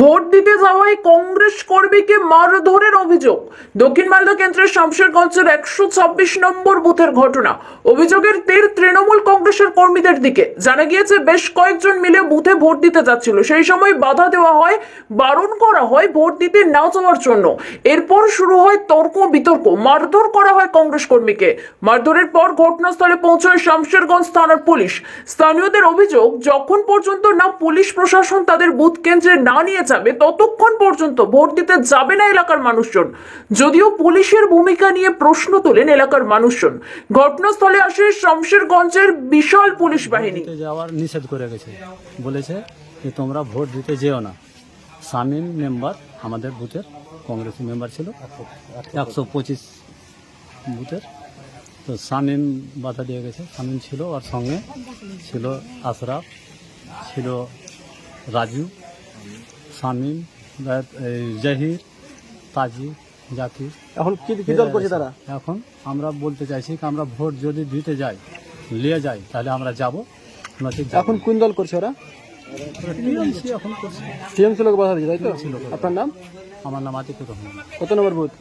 Vote দিতে যাওয়ায় কংগ্রেস কর্মীকে মারধরের অভিযোগ। দক্ষিণ মালদা কেন্দ্রের শামশেরগঞ্জের একশো ছাব্বিশ নম্বর বুথের ঘটনা। অভিযোগের তীর তৃণমূল কংগ্রেসের কর্মীদের দিকে। জানা গিয়েছে, বেশ কয়েকজন মিলে বুথে ভোট দিতে যাচ্ছিল। সেই সময় বাধা দেওয়া হয়, বারণ করা হয় ভোট দিতে না যাওয়ার জন্য। এরপর শুরু হয় তর্ক বিতর্ক। মারধর করা হয় কংগ্রেস কর্মীকে। মারধরের পর ঘটনাস্থলে পৌঁছায় শামশেরগঞ্জ থানার পুলিশ। স্থানীয়দের অভিযোগ, যখন পর্যন্ত না পুলিশ প্রশাসন তাদের বুথ কেন্দ্রে না নিয়ে যাবে ততক্ষণ পর্যন্ত ভোট দিতে যাবে না এলাকার মানুষজন। যদিও পুলিশের ভূমিকা নিয়ে প্রশ্ন তোলেন এলাকার মানুষজন। ঘটনাস্থলে আসে শামশেরগঞ্জের বিশাল পুলিশ বাহিনী। যাওয়ার নিষেধ করে গেছে। বলেছে যে তোমরা ভোট দিতে যেও না। শামীম মেম্বার আমাদের বুথের কংগ্রেসি মেম্বার ছিল। একশো পঁচিশ বুথের। তো শামীম বাধা দিয়ে গেছে। শামীম ছিল আর সঙ্গে। ছিল আশরাফ। ছিল রাজু। শামীম এই জাহির তাজি জাতি এখন কি কি দল করছে তারা? এখন আমরা বলতে চাইছি কি আমরা ভোট যদি দিতে যাই নিয়ে যাই তাহলে আমরা যাব। এখন কোন দল করছে ওরা? টিএমসি এখন করছে। টিএমসি লোক বাধা দিচ্ছে তাই তো? আপনার নাম? আমার নাম আতিকুর রহমান। কত নম্বর বুথ?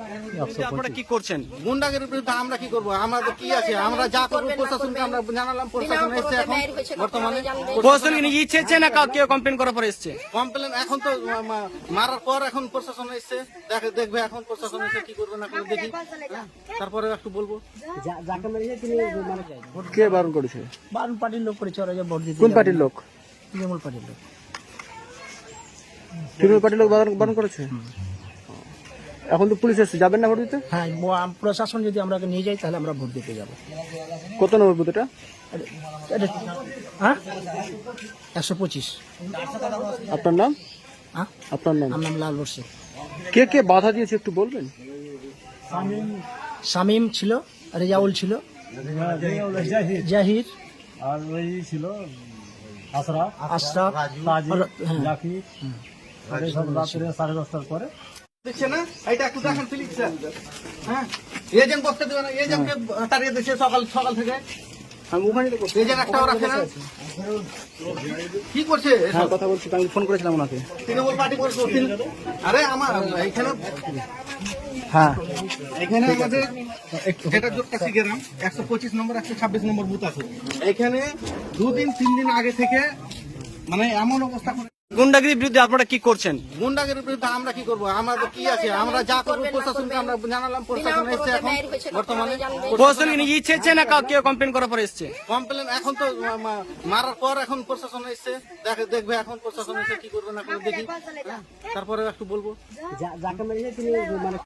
আপনারা কি করছেন? গুন্ডাগিরির বিরুদ্ধে আমরা কি করব? আমাদের কি আছে? আমরা যা করব প্রশাসনকে আমরা জানালাম প্রশাসন এসছে এখন বর্তমানে। প্রশাসন কি ইচ্ছে না কাউ কেউ কমপ্লেন করার পরে এসেছে? কমপ্লেন এখন তো মারার পর এখন প্রশাসন এসেছে। দেখে দেখবে এখন প্রশাসন এসে কি করবে না করবে দেখি। হ্যাঁ, তারপরে একটু বলব। যাকে মেরেছে তিনি মারা যায়। কে বারণ করেছে? বারণ পার্টির লোক করেছে ওরা যে ভোট দিতে কোন পার্টির লোক? তৃণমূল পার্টির লোক। তৃণমূল পার্টির লোক বারণ করেছে? এখন তো পুলিশ এসছে যাবেন না ভোট দিতে? হ্যাঁ প্রশাসন যদি আমরাকে নিয়ে যাই তাহলে আমরা ভোট দিতে যাব। কত নম্বর বুথ এটা? এটা- হ্যাঁ? একশো পঁচিশ। আপনার নাম? হ্যাঁ? আপনার নাম? আমার নাম লাল বর্ষে। কে কে বাধা দিয়েছে একটু বলবেন? শামীম ছিল রেজাউল ছিল জাহির আর ওই ছিল আশরাফ আশরাফ আর- হ্যাঁ। জাকির। আর রাত্রে সাড়ে দশটার পরে। দিচ্ছে না? এটা একটু দেখেন হ্যাঁ? এজেন্ট বসতে দেবে না এজেন্টকে তাড়িয়ে দিচ্ছে সকাল সকাল থেকে। কি করছে? হ্যাঁ কথা বলছি আমি ফোন করেছিলাম ওনাকে। তৃণমূল পার্টি করছে আরে আমার এইখানে হ্যাঁ। এখানে আমাদের যেটা শিখেলাম একশো পঁচিশ নম্বর একশো ছাব্বিশ নম্বর বুথ আছে। এখানে দুদিন তিন দিন আগে থেকে মানে এমন অবস্থা করে গুন্ডাগিরির বিরুদ্ধে আপনারা কি করছেন? গুন্ডাগিরির বিরুদ্ধে আমরা কি করব? তো কি আছে? আমরা যা করব প্রশাসনকে আমরা জানালাম প্রশাসন এসছে এখন বর্তমানে। প্রশাসন ইচ্ছে ইচ্ছে না কাউকে কমপ্লেন করার পরে এসছে? কমপ্লেন এখন তো মারার পর এখন প্রশাসন এসছে। দেখে দেখবে এখন প্রশাসন এসে কি করবে না করবে দেখি। হ্যাঁ, তারপরে একটু বলব।